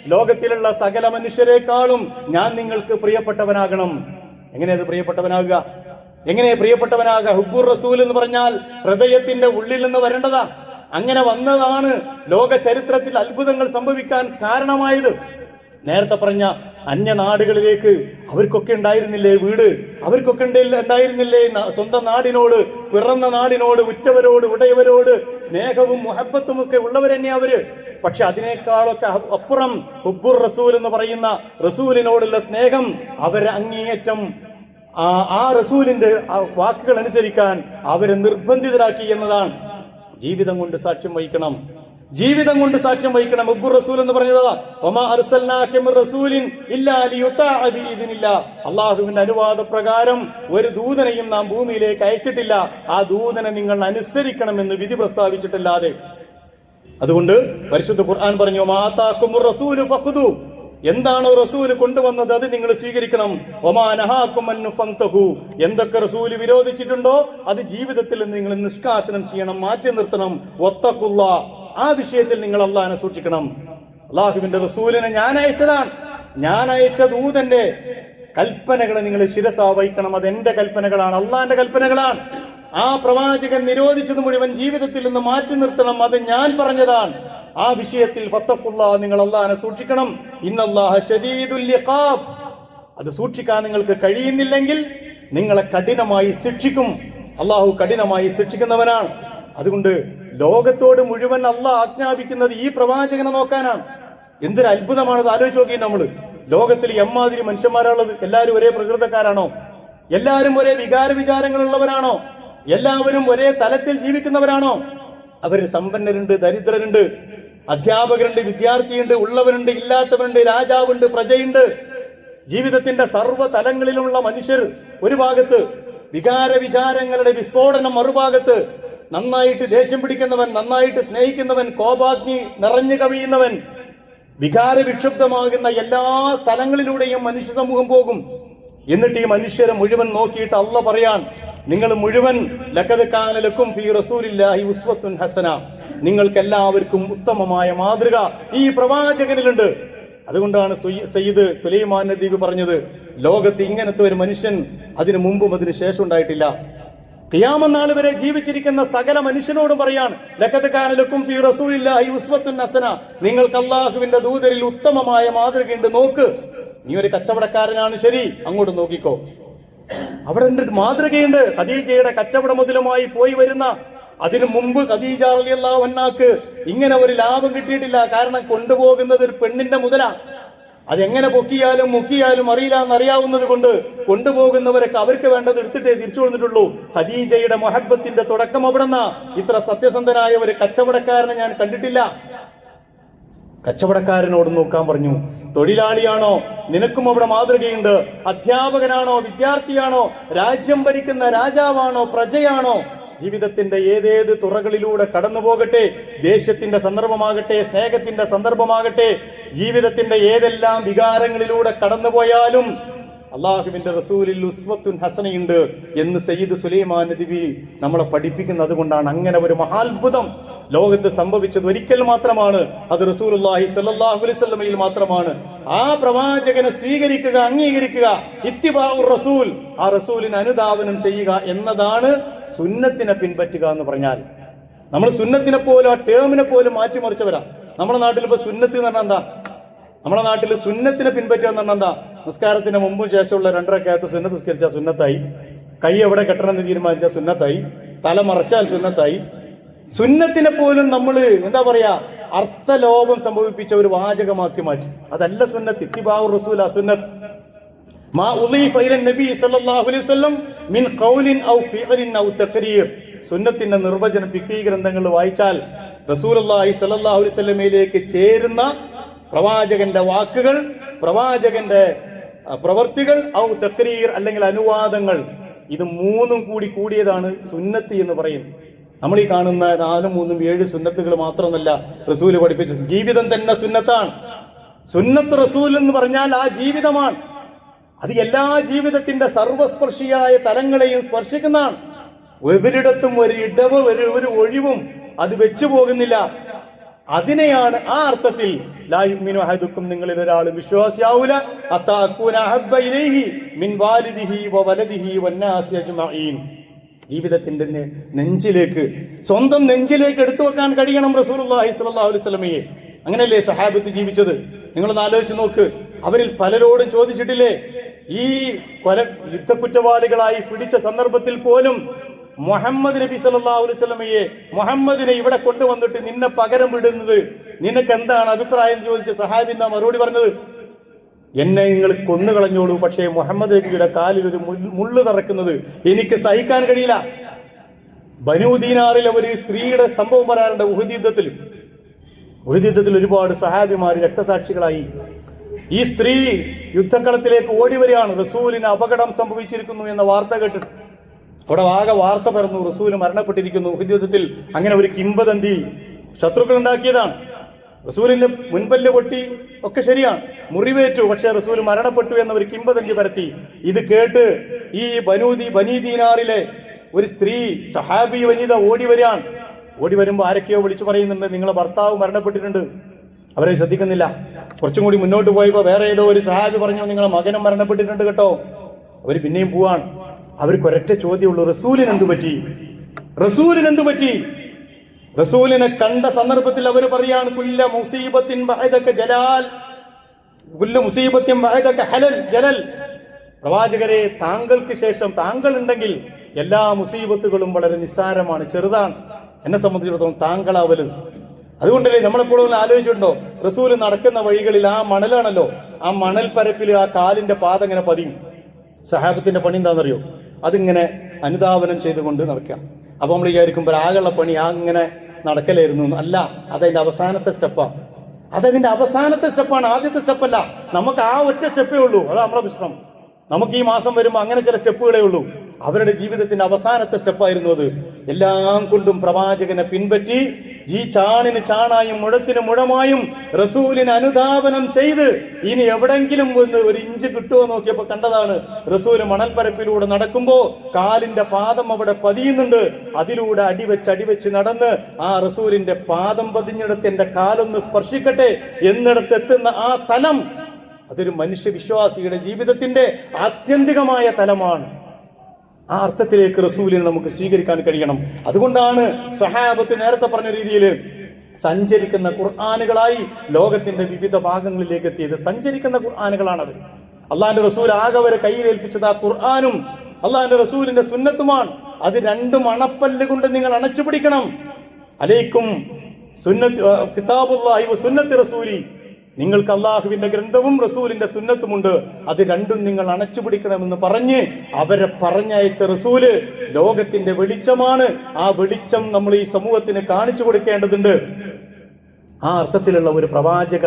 ലോകത്തിലുള്ള സകല മനുഷ്യരെക്കാളും ഞാൻ നിങ്ങൾക്ക് പ്രിയപ്പെട്ടവനാകണം. എങ്ങനെയത് പ്രിയപ്പെട്ടവനാകുക? എങ്ങനെ പ്രിയപ്പെട്ടവനാകുക? ഹുബുർ റസൂൽ എന്ന് പറഞ്ഞാൽ ഹൃദയത്തിന്റെ ഉള്ളിൽ നിന്ന് വരേണ്ടതാ. അങ്ങനെ വന്നതാണ് ലോക ചരിത്രത്തിൽ അത്ഭുതങ്ങൾ സംഭവിക്കാൻ കാരണമായത്. നേരത്തെ പറഞ്ഞ അന്യ നാടുകളിലേക്ക് അവർക്കൊക്കെ ഉണ്ടായിരുന്നില്ലേ വീട്? അവർക്കൊക്കെ ഉണ്ടായിരുന്നില്ലേ സ്വന്തം നാടിനോട് പിറന്ന നാടിനോട് ഉറ്റവരോട് ഉടയവരോട് സ്നേഹവും മുഹബത്തും ഒക്കെ ഉള്ളവർ തന്നെ അവർ. പക്ഷെ അതിനേക്കാളൊക്കെ അപ്പുറം ഹുബുർ റസൂൽ എന്ന് പറയുന്ന റസൂലിനോടുള്ള സ്നേഹം അവരെ അങ്ങേയറ്റം ആ റസൂലിന്റെ വാക്കുകൾ അനുസരിക്കാൻ അവരെ നിർബന്ധിതരാക്കി എന്നതാണ്. ജീവിതം കൊണ്ട് സാക്ഷ്യം വഹിക്കണം. ജീവിതം കൊണ്ട് സാക്ഷ്യം വഹിക്കണം. അബ്ബു റസൂൽ എന്ന് പറഞ്ഞത് അള്ളാഹുവിന്റെ അനുവാദ പ്രകാരം ഒരു ദൂതനെയും നാം ഭൂമിയിലേക്ക് അയച്ചിട്ടില്ല. ആ ദൂതനെ നിങ്ങൾ അനുസരിക്കണം എന്ന് വിധി പ്രസ്താവിച്ചിട്ടില്ലാതെ. അതുകൊണ്ട് പരിശുദ്ധ ഖുർആൻ പറഞ്ഞു മാതാക്കും എന്താണോ റസൂൽ കൊണ്ടുവന്നത്? അത് നിങ്ങൾ സ്വീകരിക്കണം. ഒമാനഹാക്കുമന്നു ഫന്തഹു എന്തൊക്കെ റസൂൽ വിരോധിച്ചിട്ടുണ്ടോ അത് ജീവിതത്തിൽ നിങ്ങൾ നിഷ്കാശനം ചെയ്യണം മാറ്റി നിർത്തണം. ഒത്തക്കുള്ള ആ വിഷയത്തിൽ നിങ്ങൾ അള്ളാഹിനെ സൂക്ഷിക്കണം. അള്ളാഹുവിന്റെ റസൂലിനെ ഞാൻ അയച്ചതാണ്. ഞാൻ അയച്ച ദൂതന്റെ കൽപ്പനകളെ നിങ്ങൾ ശിരസ വഹിക്കണം. അത് എന്റെ കൽപ്പനകളാണ് അള്ളാന്റെ കൽപ്പനകളാണ്. ആ പ്രവാചകൻ നിരോധിച്ചത് മുഴുവൻ ജീവിതത്തിൽ നിന്ന് മാറ്റി നിർത്തണം. അത് ഞാൻ പറഞ്ഞതാണ്. ആ വിഷയത്തിൽ നിങ്ങൾ അള്ളഹാനെ സൂക്ഷിക്കണം. ഇന്നല്ലാഹ അത് സൂക്ഷിക്കാൻ നിങ്ങൾക്ക് കഴിയുന്നില്ലെങ്കിൽ നിങ്ങളെ കഠിനമായി ശിക്ഷിക്കും. അള്ളാഹു കഠിനമായി ശിക്ഷിക്കുന്നവനാണ്. അതുകൊണ്ട് ലോകത്തോട് മുഴുവൻ അള്ളാഹ് ആജ്ഞാപിക്കുന്നത് ഈ പ്രവാചകനെ നോക്കാനാണ്. എന്തൊരു അത്ഭുതമാണത് ആലോചിച്ച് നോക്കി നമ്മൾ. ലോകത്തിൽ എമ്മാതിരി മനുഷ്യന്മാരാണുള്ളത് എല്ലാവരും ഒരേ പ്രകൃതക്കാരാണോ? എല്ലാവരും ഒരേ വികാര വിചാരങ്ങളുള്ളവരാണോ എല്ലാവരും ഒരേ തലത്തിൽ ജീവിക്കുന്നവരാണോ? അവർ സമ്പന്നരുണ്ട് ദരിദ്രരുണ്ട്. അധ്യാപകരുണ്ട് വിദ്യാർത്ഥിയുണ്ട് ഉള്ളവരുണ്ട് ഇല്ലാത്തവരുണ്ട് രാജാവുണ്ട് പ്രജയുണ്ട്. ജീവിതത്തിന്റെ സർവ തലങ്ങളിലുമുള്ള മനുഷ്യർ ഒരു ഭാഗത്ത് വികാര വിചാരങ്ങളുടെ വിസ്ഫോടനം മറുഭാഗത്ത് നന്നായിട്ട് ദേഷ്യം പിടിക്കുന്നവൻ നന്നായിട്ട് സ്നേഹിക്കുന്നവൻ കോപാഗ്നി നിറഞ്ഞു കവിയുന്നവൻ വികാര വിക്ഷുബ്ധമാകുന്ന എല്ലാ തലങ്ങളിലൂടെയും മനുഷ്യ സമൂഹം പോകും. എന്നിട്ട് ഈ മനുഷ്യരെ മുഴുവൻ നോക്കിയിട്ട് അള്ള പറയാൻ നിങ്ങൾ മുഴുവൻ ലക്കത് കാനലക്കും ഫി റസൂലില്ലാഹി ഉസ്വത്തുൻ ഹസന. നിങ്ങൾക്ക് എല്ലാവർക്കും ഉത്തമമായ മാതൃക ഈ പ്രവാചകനിലുണ്ട് അതുകൊണ്ടാണ് സയ്യിദ് സുലൈമാൻ നദീബ് പറഞ്ഞത് ലോകത്ത് ഇങ്ങനത്തെ ഒരു മനുഷ്യൻ അതിനു മുമ്പും അതിനു ശേഷം ഉണ്ടായിട്ടില്ല. ഖിയാമനാൾ വരെ ജീവിച്ചിരിക്കുന്ന സകല മനുഷ്യനോടും പറയാൻ ലക്കത്ത് കാനലക്കും ഫി റസൂലില്ലാഹി ഉസ്വത്തുൻ ഹസന. നിങ്ങൾക്ക് അള്ളാഹുവിന്റെ ദൂതരിൽ ഉത്തമമായ മാതൃകയുണ്ട് നോക്ക്. നീ ഒരു കച്ചവടക്കാരനാണ് ശരി. അങ്ങോട്ട് നോക്കിക്കോ. അവിടെ ഉണ്ട് മാതൃകയുണ്ട്. ഖദീജയുടെ കച്ചവട മുതലുമായി പോയി വരുന്ന അതിനു മുമ്പ് ഖദീജ അൻഹാക്ക് ഇങ്ങനെ ഒരു ലാഭം കിട്ടിയിട്ടില്ല. കാരണം കൊണ്ടുപോകുന്നത് ഒരു പെണ്ണിന്റെ മുതലാണ് അതെങ്ങനെ പൊക്കിയാലും മുക്കിയാലും അറിയില്ല എന്നറിയാവുന്നത് കൊണ്ട് കൊണ്ടുപോകുന്നവരൊക്കെ അവർക്ക് വേണ്ടത് എടുത്തിട്ടേ തിരിച്ചു വന്നിട്ടുള്ളൂ. ഖദീജയുടെ മൊഹബത്തിന്റെ തുടക്കം അവിടെന്ന. ഇത്ര സത്യസന്ധനായ ഒരു കച്ചവടക്കാരനെ ഞാൻ കണ്ടിട്ടില്ല. കച്ചവടക്കാരനോട് നോക്കാൻ പറഞ്ഞു. തൊഴിലാളിയാണോ? നിനക്കും അവിടെ മാതൃകയുണ്ട്. അധ്യാപകനാണോ? വിദ്യാർത്ഥിയാണോ? രാജ്യം ഭരിക്കുന്ന രാജാവാണോ? പ്രജയാണോ? ജീവിതത്തിന്റെ ഏതേത് തുറകളിലൂടെ കടന്നു പോകട്ടെ ദേഷ്യത്തിന്റെ സന്ദർഭമാകട്ടെ? സ്നേഹത്തിന്റെ സന്ദർഭമാകട്ടെ? ജീവിതത്തിന്റെ ഏതെല്ലാം വികാരങ്ങളിലൂടെ കടന്നുപോയാലും അള്ളാഹുവിന്റെ റസൂലിൽ ഉസ്മത്തുൻ ഹസനയുണ്ട് എന്ന് സയ്യിദ് സുലൈമാൻ നദിബി നമ്മളെ പഠിപ്പിക്കുന്നത് കൊണ്ടാണ്. അങ്ങനെ ഒരു മഹാത്ഭുതം. ലോകത്ത് സംഭവിച്ചത് ഒരിക്കൽ മാത്രമാണ്. അത് റസൂലുള്ളാഹി സ്വല്ലല്ലാഹു അലൈഹി വസല്ലമയിൽ മാത്രമാണ്. ആ പ്രവാചകനെ സ്വീകരിക്കുക അംഗീകരിക്കുക ഇത്തിബാഉർ റസൂൽ ആ റസൂലിന് അനുധാവനം ചെയ്യുക എന്നതാണ് സുന്നത്തിനെ പിൻപറ്റുക എന്ന് പറഞ്ഞാൽ. നമ്മൾ സുന്നത്തിനെ പോലും ആ ടേമിനെ പോലും മാറ്റിമറിച്ചവരാ. നമ്മുടെ നാട്ടിൽ ഇപ്പൊ സുന്നത്ത് എന്ന് പറഞ്ഞാൽ എന്താ? നമ്മുടെ നാട്ടിൽ സുന്നത്തിനെ പിൻപറ്റുക എന്ന് പറഞ്ഞാൽ എന്താ? നിസ്കാരത്തിന് മുമ്പും ശേഷമുള്ള രണ്ടരക്കകത്ത് സുന്നത്ത് നിസ്കരിച്ച സുന്നത്തായി. കൈ എവിടെ കെട്ടണമെന്ന് തീരുമാനിച്ചാൽ സുന്നത്തായി. തല മറച്ചാൽ സുന്നത്തായി. സുന്നത്തിനെ പോലും നമ്മൾ എന്താ പറയാ അർത്ഥലോപം സംഭവിപ്പിച്ച ഒരു വാചകമാക്കി മാറ്റി. അതല്ല സുന്നത്ത് ഇത്തിബാഉർ റസൂൽ സുന്നത്ത്. മാ ഉളീഫ ഇല നബി സല്ലല്ലാഹു അലൈഹി വസല്ലം മിൻ ഖൗലിൻ ഔ ഫിഅലിൻ ഔ തഖരീർ. സുന്നത്തിന്റെ നിർവചനം ഫിഖീ ഗ്രന്ഥങ്ങൾ വായിച്ചാൽ റസൂലുള്ളാഹി സ്വല്ലല്ലാഹു അലൈഹി വസല്ലമയിലേക്ക് ചേരുന്ന പ്രവാചകന്റെ വാക്കുകൾ പ്രവാചകന്റെ പ്രവർത്തികൾ ഔ തക്രീർ അല്ലെങ്കിൽ അനുവാദങ്ങൾ ഇത് മൂന്നും കൂടി കൂടിയതാണ് സുന്നത്ത് എന്ന് പറയുന്നത്. നമ്മൾ ഈ കാണുന്ന നാലും മൂന്നും ഏഴ് സുന്നത്തുകൾ മാത്രമല്ല റസൂൽ പഠിപ്പിച്ച ജീവിതം തന്നെ സുന്നത്താണ്. സുന്നത്ത് റസൂൽ എന്ന് പറഞ്ഞാൽ ആ ജീവിതമാണ്. അത് എല്ലാ ജീവിതത്തിന്റെ സർവസ്പർശിയായ തലങ്ങളെയും സ്പർശിക്കുന്നതാണ്. ഒരിടത്തും ഒരു ഇടവ് ഒരു ഒരു ഒഴിവും അത് വെച്ചു പോകുന്നില്ല. അതിനെയാണ് ആ അർത്ഥത്തിൽ നിങ്ങളിൽ ഒരാൾ വിശ്വാസിയാവൂല. ഇലൈഹി മിൻ വാലിദിഹി ജീവിതത്തിന്റെ നെ- നെഞ്ചിലേക്ക് സ്വന്തം നെഞ്ചിലേക്ക് എടുത്തു വെക്കാൻ കഴിയണം റസൂലുള്ളാഹി സ്വല്ലല്ലാഹു അലൈഹി വസല്ലമയെ. അങ്ങനെയല്ലേ സഹാബത്ത് ജീവിച്ചത്? നിങ്ങളൊന്ന് ആലോചിച്ച് നോക്ക്. അവരിൽ പലരോടും ചോദിച്ചിട്ടില്ലേ? ഈ കൊല യുദ്ധക്കുറ്റവാളികളായി പിടിച്ച സന്ദർഭത്തിൽ പോലും മുഹമ്മദ് നബി സല്ലല്ലാഹു അലൈഹി വസല്ലമയെ മുഹമ്മദിനെ ഇവിടെ കൊണ്ടുവന്നിട്ട് നിന്നെ പകരം വിടുന്നത് നിനക്ക് എന്താണ് അഭിപ്രായം ചോദിച്ച സഹാബി മറുപടി പറഞ്ഞത്? എന്നെ നിങ്ങൾ കൊന്നു കളഞ്ഞോളൂ പക്ഷേ മുഹമ്മദ് നബിയുടെ കാലിൽ ഒരു മുള്ളു തറക്കുന്നത് എനിക്ക് സഹിക്കാൻ കഴിയില്ല. ബനൂദീനാറിലെ ഒരു സ്ത്രീയുടെ സംഭവം പറയാറുണ്ട്. ഉഹദ് യുദ്ധത്തിൽ ഉഹദ് യുദ്ധത്തിൽ ഒരുപാട് സഹാബിമാർ രക്തസാക്ഷികളായി. ഈ സ്ത്രീ യുദ്ധക്കളത്തിലേക്ക് ഓടി വരികയാണ്. റസൂലിന് അപകടം സംഭവിച്ചിരിക്കുന്നു എന്ന വാർത്ത കേട്ടിട്ട്. അവിടെ ആകെ വാർത്ത പറഞ്ഞു റസൂൽ മരണപ്പെട്ടിരിക്കുന്നു. ഉഹദ് യുദ്ധത്തിൽ അങ്ങനെ ഒരു കിംബദന്തി ശത്രുക്കൾ ഉണ്ടാക്കിയതാണ് റസൂലിന്റെ മുൻപല്ല് പൊട്ടി ഒക്കെ ശരിയാണ്. മുറിവേറ്റു പക്ഷെ റസൂൽ മരണപ്പെട്ടു എന്ന ഒരു കിംബദന്തി പരത്തി. ഇത് കേട്ട് ഈ ബനൂദി ബനീദീനാറിലെ ഒരു സ്ത്രീ സഹാബി വനിത ഓടി വരികയാണ്. ഓടി വരുമ്പോൾ ആരൊക്കെയോ വിളിച്ചു പറയുന്നുണ്ട് നിങ്ങളെ ഭർത്താവ് മരണപ്പെട്ടിട്ടുണ്ട്. അവരെ ശ്രദ്ധിക്കുന്നില്ല. കുറച്ചും കൂടി മുന്നോട്ട് പോയപ്പോൾ വേറെ ഏതോ ഒരു സഹാബി പറഞ്ഞു നിങ്ങളെ മകനും മരണപ്പെട്ടിട്ടുണ്ട് കേട്ടോ. അവർ പിന്നെയും പോവാണ്. അവർക്ക് ഒരൊറ്റ ചോദ്യമുള്ളൂ റസൂലിന് എന്തു പറ്റി? റസൂലിന് എന്തു പറ്റി? റസൂലിനെ കണ്ട സന്ദർഭത്തിൽ അവർ പറയാണ് കുല്ല മുസീബത്തിൻ ബഹദക ജലാൽ. കുല്ല മുസീബത്തിൻ ബഹദക ഹലൽ ജലൽ. പ്രവാചകരെ താങ്കൾക്ക് ശേഷം താങ്കൾ ഉണ്ടെങ്കിൽ എല്ലാ മുസീബത്തുകളും വളരെ നിസ്സാരമാണ് ചെറുതാണ്. എന്നെ സംബന്ധിച്ചിടത്തോളം താങ്കളാ വലുത് അതുകൊണ്ടല്ലേ നമ്മളെപ്പോഴും ആലോചിച്ചിട്ടുണ്ടോ? റസൂൽ നടക്കുന്ന വഴികളിൽ ആ മണലാണല്ലോ ആ മണൽ പരപ്പിൽ ആ കാലിന്റെ പാത ഇങ്ങനെ പതിയും. സഹാബത്തിന്റെ പണി എന്താണെന്നറിയോ? അതിങ്ങനെ അനുധാവനം ചെയ്തുകൊണ്ട് നടക്കുക. അപ്പൊ നമ്മൾ വിചാരിക്കുമ്പോൾ ആകെയുള്ള പണി ആ ഇങ്ങനെ നടക്കലായിരുന്നു. അല്ല അതതിന്റെ അവസാനത്തെ സ്റ്റെപ്പാണ് അതതിന്റെ അവസാനത്തെ സ്റ്റെപ്പാണ് ആദ്യത്തെ സ്റ്റെപ്പല്ല. നമുക്ക് ആ ഒറ്റ സ്റ്റെപ്പേ ഉള്ളൂ. അതാ നമ്മളെ പ്രശ്നം. നമുക്ക് ഈ മാസം വരുമ്പോൾ അങ്ങനെ ചില സ്റ്റെപ്പുകളേ ഉള്ളൂ. അവരുടെ ജീവിതത്തിന്റെ അവസാനത്തെ സ്റ്റെപ്പായിരുന്നു അത്. എല്ലാം കൊണ്ടും പ്രവാചകനെ പിൻപറ്റി ഈ ചാണിന് ചാണായും മുഴത്തിന് മുഴമായും റസൂലിന് അനുധാപനം ചെയ്ത് ഇനി എവിടെങ്കിലും ഒന്ന് ഒരു ഇഞ്ച് കിട്ടുമോ നോക്കിയപ്പോ കണ്ടതാണ്. റസൂൽ മണൽപ്പരപ്പിലൂടെ നടക്കുമ്പോ കാലിന്റെ പാദം അവിടെ പതിയുന്നുണ്ട്. അതിലൂടെ അടിവെച്ച് അടിവെച്ച് നടന്ന് ആ റസൂലിന്റെ പാദം പതിഞ്ഞിടത്ത് എന്റെ കാലൊന്ന് സ്പർശിക്കട്ടെ എന്നിടത്ത് എത്തുന്ന ആ തലം അതൊരു മനുഷ്യ വിശ്വാസിയുടെ ജീവിതത്തിന്റെ ആത്യന്തികമായ തലമാണ്. ആ അർത്ഥത്തിലേക്ക് റസൂലിനെ നമുക്ക് സ്വീകരിക്കാൻ കഴിയണം. അതുകൊണ്ടാണ് സഹാബത്ത് നേരത്തെ പറഞ്ഞ രീതിയിൽ സഞ്ചരിക്കുന്ന ഖുർആാനുകളായി ലോകത്തിന്റെ വിവിധ ഭാഗങ്ങളിലേക്ക് എത്തിയത്. സഞ്ചരിക്കുന്ന ഖുർആാനുകളാണ് അവർ അള്ളാന്റെ റസൂൽ ആകെ അവരെ കയ്യിലേൽപ്പിച്ചത് ആ ഖുർആാനും അള്ളാന്റെ റസൂലിന്റെ സുന്നത്തുമാണ്. അത് രണ്ടും അണപ്പല്ല് കൊണ്ട് നിങ്ങൾ അണച്ചു പിടിക്കണം. അലൈക്കും സുന്നത്ത് കിതാബുല്ലാഹി സുന്നത്ത് റസൂലി. നിങ്ങൾക്ക് അള്ളാഹുവിന്റെ ഗ്രന്ഥവും റസൂലിന്റെ സുന്നത്തുമുണ്ട്. അത് രണ്ടും നിങ്ങൾ അണച്ചു പിടിക്കണമെന്ന് പറഞ്ഞ് അവരെ പറഞ്ഞയച്ച റസൂൽ ലോകത്തിന്റെ വെളിച്ചമാണ്. ആ വെളിച്ചം നമ്മൾ ഈ സമൂഹത്തിന് കാണിച്ചു കൊടുക്കേണ്ടതുണ്ട്. ആ അർത്ഥത്തിലുള്ള ഒരു പ്രവാചക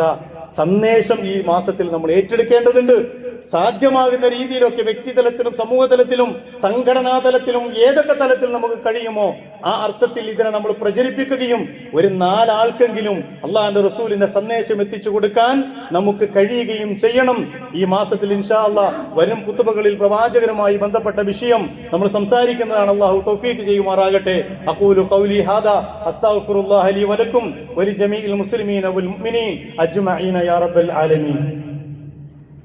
സന്ദേശം ഈ മാസത്തിൽ നമ്മൾ ഏറ്റെടുക്കേണ്ടതുണ്ട്. സാധ്യമാകുന്ന രീതിയിലൊക്കെ വ്യക്തിതലത്തിലും സമൂഹതലത്തിലും സംഘടനാ തലത്തിലും ഏതൊക്കെ തലത്തിൽ നമുക്ക് കഴിയുമോ ആ അർത്ഥത്തിൽ ഇതിനെ നമ്മൾ പ്രചരിപ്പിക്കുകയും ഒരു നാലാൾക്കെങ്കിലും അള്ളാഹാന്റെ റസൂലിന്റെ സന്ദേശം എത്തിച്ചു കൊടുക്കാൻ നമുക്ക് കഴിയുകയും ചെയ്യണം. ഈ മാസത്തിൽ ഇൻഷാ അള്ളാ വരും കുത്തുബകളിൽ പ്രവാചകരുമായി ബന്ധപ്പെട്ട വിഷയം നമ്മൾ സംസാരിക്കുന്നതാണ്. അള്ളാഹു തൗഫീഖ് ചെയ്യുമാറാകട്ടെ. അഖൂലു ഖൗലി വലക്കും വലി ജമീഇൽ മുസ്ലിമീന വൽ മുഅ്മിനീൻ. അജ്മഈന യാ റബ്ബൽ ആലമീൻ.